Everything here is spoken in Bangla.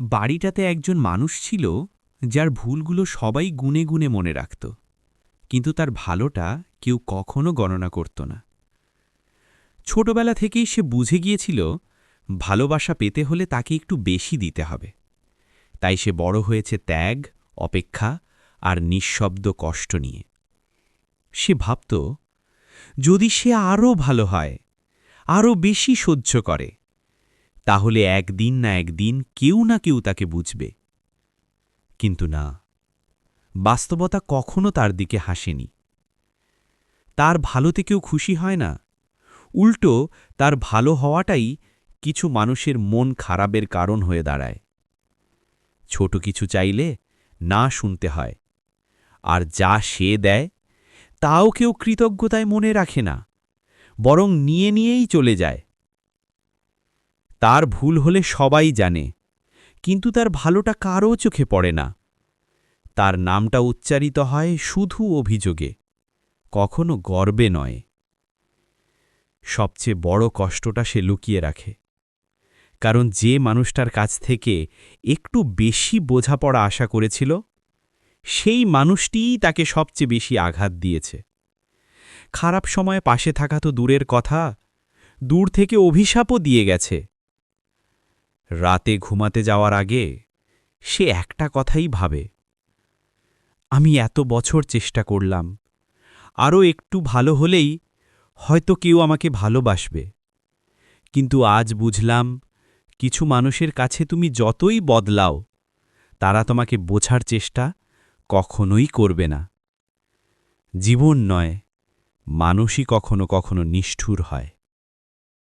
বাড়িটাতে একজন মানুষ ছিল যার ভুলগুলো সবাই গুনে গুনে মনে রাখত, কিন্তু তার ভালোটা কেউ কখনো গণনা করত না। ছোটবেলা থেকেই সে বুঝে গিয়েছিল, ভালোবাসা পেতে হলে তাকে একটু বেশি দিতে হবে। তাই সে বড় হয়েছে ত্যাগ, অপেক্ষা আর নিঃশব্দ কষ্ট নিয়ে। সে ভাবত, যদি সে আরও ভালো হয়, আরও বেশি সহ্য করে তাহলে একদিন না একদিন কেউ না কেউ তাকে বুঝবে। কিন্তু না, বাস্তবতা কখনো তার দিকে হাসেনি। তার ভালোতে কেউ খুশি হয় না। উল্টো, তার ভালো হওয়াটাই কিছু মানুষের মন খারাপের কারণ হয়ে দাঁড়ায়। ছোট কিছু চাইলে না শুনতে হয়। আর যা সে দেয়, তাও কেউ কৃতজ্ঞতায় মনে রাখে না। বরং নিয়ে নিয়েই চলে যায়। তার ভুল হলে সবাই জানে, কিন্তু তার ভালোটা কারও চোখে পড়ে না। তার নামটা উচ্চারিত হয় শুধু অভিযোগে, কখনো গর্বে নয়। সবচেয়ে বড় কষ্টটা সে লুকিয়ে রাখে, কারণ যে মানুষটার কাছ থেকে একটু বেশি বোঝাপড়া আশা করেছিল, সেই মানুষটিই তাকে সবচেয়ে বেশি আঘাত দিয়েছে। খারাপ সময়ে পাশে থাকা তো দূরের কথা, দূর থেকে অভিশাপও দিয়ে গেছে। রাতে ঘুমাতে যাওয়ার আগে সে একটা কথাই ভাবে। আমি এত বছর চেষ্টা করলাম, আরও একটু ভালো হলেই হয়তো কেউ আমাকে ভালোবাসবে। কিন্তু আজ বুঝলাম, কিছু মানুষের কাছে তুমি যতই বদলাও, তারা তোমাকে বোঝার চেষ্টা কখনোই করবে না। জীবন নয়, মানুষই কখনো কখনো নিষ্ঠুর হয়।